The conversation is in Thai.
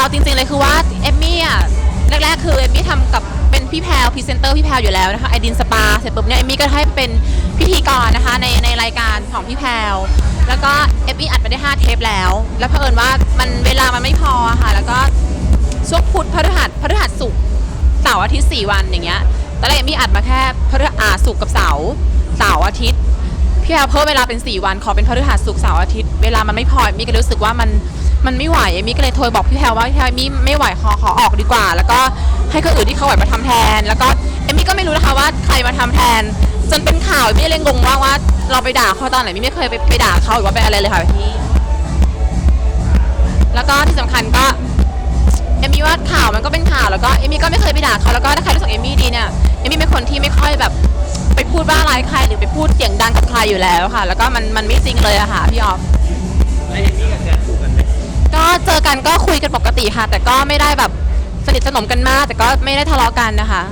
เราจริงๆเลยคือว่าเอมมี่อะแรกๆคือเอมมี่ทำกับเป็นพี่แพรวพรีเซนเตอร์พี่แพรวอยู่แล้วนะคะไอดินสปาเสร็จปุ๊บเนี่ยเอมมี่ก็ให้เป็นพิธีกรนะคะในในรายการของพี่แพรวแล้วก็เอมมี่อัดไปได้5เทปแล้ว แล้วเผอิญว่ามันเวลามันไม่พอค่ะ แล้วก็ช่วงพุธพฤหัสพฤหัสศุกร์เสาร์อาทิตย์4วันอย่างเงี้ยตอนแรกเอมมี่อัดมาแค่พฤหัสศุกร์กับเสาร์เสาร์อาทิตย์พี่แพรวเพิ่มเวลาเป็น 4 วันขอเป็นพฤหัสศุกร์เสาร์อาทิตย์เวลามันไม่พอเอมมี่ก็รู้สึกว่ามัน มันไม่ไหวเอมี่ก็เลยโทรบอกพี่แพรว่าพี่แพรมี่ไม่ไหวขอขอออกดีกว่า แล้วก็ให้คนอื่นที่เขาไหวมาทำแทน แล้วก็เอมี่ก็ไม่รู้นะคะว่าใครมาทำแทน จนเป็นข่าวเอมี่เลยงงว่าว่าเราไปด่าเขาตอนไหนมี่ไม่เคยไปไปด่าเขาหรือว่าไปอะไรเลยค่ะพี่แล้วก็ที่สำคัญก็เอมี่ว่าข่าวมันก็เป็นข่าวแล้วก็เอมี่ก็ไม่เคยไปด่าเขาแล้วก็ถ้าใครรู้สึกเอมี่ดีเนี่ยเอมี่เป็นคนที่ไม่ค่อยแบบไปพูดว่าร้ายใครหรือไปพูดเสียงดังกับใครอยู่แล้วค่ะ แล้วก็มันมันไม่จริงเลยอะค่ะพี่ออฟแล้วเอมี่กับแจ๊คถูกกัน กันก็คุยกันปกติค่ะ แต่ก็ไม่ได้แบบสนิทสนมกันมาก แต่ก็ไม่ได้ทะเลาะกันนะคะ